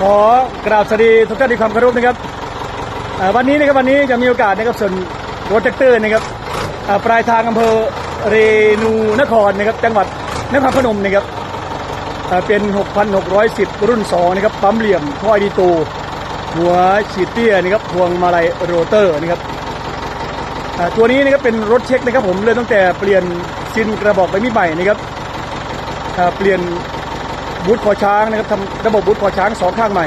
ขอกราบสวัสดีทุกท่านที่ความเคารพนะครับวันนี้นะครับวันนี้จะมีโอกาสนะครับส่วนรถแท็กเตอร์นะครับปลายทางอำเภอเรนูนครนะครับจังหวัดนครพนมนะครับเป็น 6,610 รุ่น 2 นะครับ ปั๊มเหลี่ยมท่อไอดีตู หัวฉีดเตี้ยนะครับพวงมาลัยโรเตอร์นะครับตัวนี้นะครับเป็นรถเช็คนะครับผมเริ่มตั้งแต่เปลี่ยนซินกระบอกใบมีใหม่นะครับเปลี่ยน บูทคอช้างนะครับทำระบบบูทคอช้างสองข้างใหม่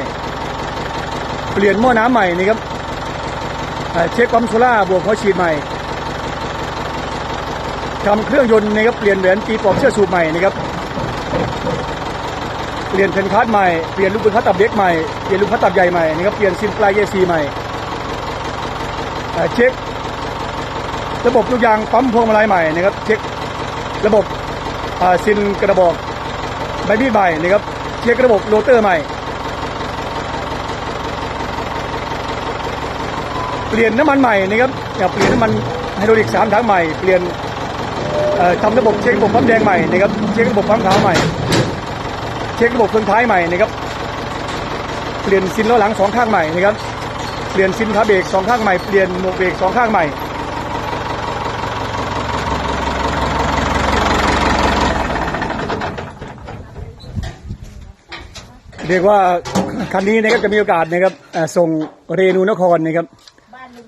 เปลี่ยนหม้อน้ำใหม่นะครับเช็คปั๊มโซล่าบวกหัวฉีดใหม่ทำเครื่องยนต์นะครับเปลี่ยนแหวนตีปอกเชือกสูบใหม่นะครับเปลี่ยนเพนคัสใหม่เปลี่ยนลูกปืนคัสตับเล็กใหม่เปลี่ยนลูกคัสตับใหญ่ใหม่นะครับเปลี่ยนซิมปลายเยซีใหม่เช็คระบบลูกยางปั๊มพวงมาลัยใหม่นะครับเช็คระบบซินกระบอก ใบมีดใหม่นะครับเช็คระบบโรเตอร์ใหม่ เปลี่ยนน้ำมันใหม่นะครับอยากเปลี่ยนน้ำมันไฮดรอลิกสามถังใหม่เปลี่ยนทำระบบเช็คระบบปั๊มแดงใหม่นะครับเช็คระบบปั๊มขาวใหม่ เช็คระบบเฟืองท้ายใหม่นะครับเปลี่ยนซินล้อหลังสองข้างใหม่นะครับเปลี่ยนซินขาเบรกสองข้างใหม่เปลี่ยนหมวกเบรกสองข้างใหม่ เรียกว่าคันนี้นะครับจะมีโอกาสนะครับเอ่อส่งเรนูนครนะครับ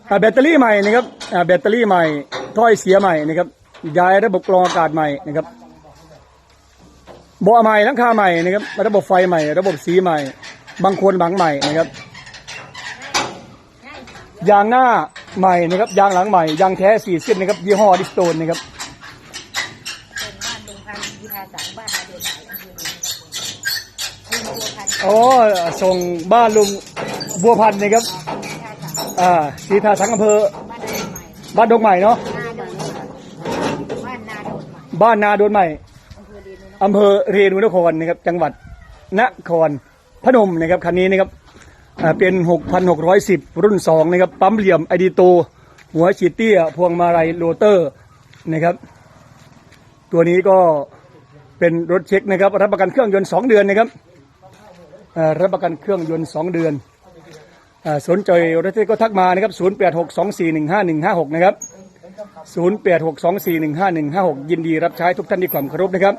อ่าแบตเตอรี่ใหม่นะครับอ่าแบตเตอรี่ใหม่ถ้อยเสียใหม่นะครับย้ายระบบกรองอากาศใหม่นะครับเบาะใหม่หลังคาใหม่นะครับ ระบบไฟใหม่ ระบบสีใหม่ บางคนบางใหม่นะครับยางหน้าใหม่นะครับยางหลังใหม่ยางแท้สี่เส้นนะครับยี่ห้อดิสโตนนะครับเป็นบ้านลุงพันธ์วิทาสังบ้านนาเดือนไหนอำเภอเมืองลุงบัวพันธ์ อ๋อส่งบ้านลุงบัวพันธ์นะครับวิทาสังอ่าสีทาสังอำเภอบ้านนาใหม่บ้านดงใหม่เนาะนาโดนใหม่บ้านนาโดนใหม่บ้านนาโดนใหม่อำเภอเดนนท์อำเภอเรนูนครนะครับ จังหวัดนครพนมนะครับคันนี้นะครับอ่าเป็น 6,610 รุ่น 2 นะครับ ปั๊มเหลี่ยมไอดีโต หัวฉีดเตี้ย พวงมาลัยโรเตอร์นะครับ ตัวนี้ก็เป็นรถเช็คนะครับ รับประกันเครื่องยนต์ 2 เดือนนะครับอ่า รับประกันเครื่องยนต์ 2 เดือนอสนใจรถเท่ก็ทักมานะครับ 0862415156 นะครับ 0862415156 ยินดีรับใช้ทุกท่านที่ความเคารพนะครับ